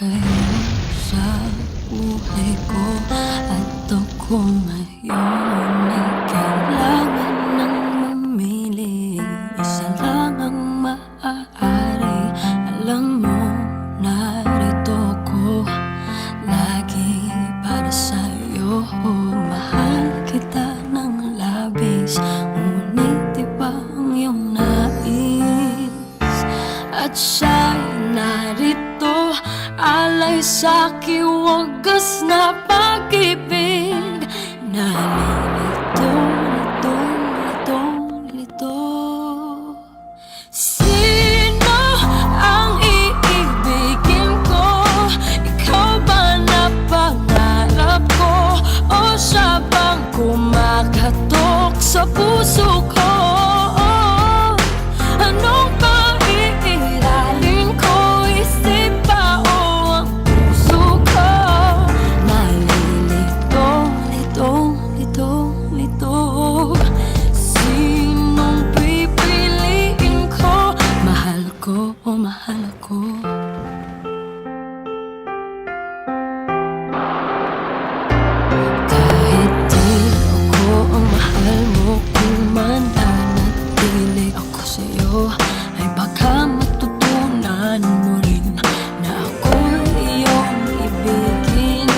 kayo sa buhay ko At ako ngayon ay kailangan ng mamili. Isa lang ang maaari ko Lagi para sa'yo. Mahal kita ng labis Ngunit iba ang iyong At sa'yo narito Alay sa'ki wagas na pag-ibig Nalilito, lito, lito, lito Sino ang iibigin ko? Ikaw ba na pangarap ko? O siya bang kumakatok sa puso ko? Mahal ko o mahal ako? Kahit di ako ang mahal mo Kung mananatili ako sa'yo Ay baka matutunan mo rin Na ako'y iyong ibigin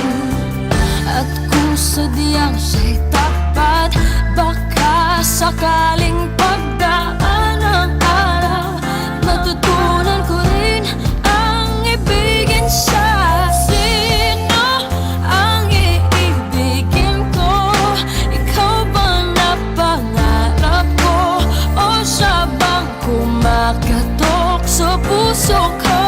At kung sadyang siya'y tapat Baka sakaling pagdaan kumakatok sa puso ko?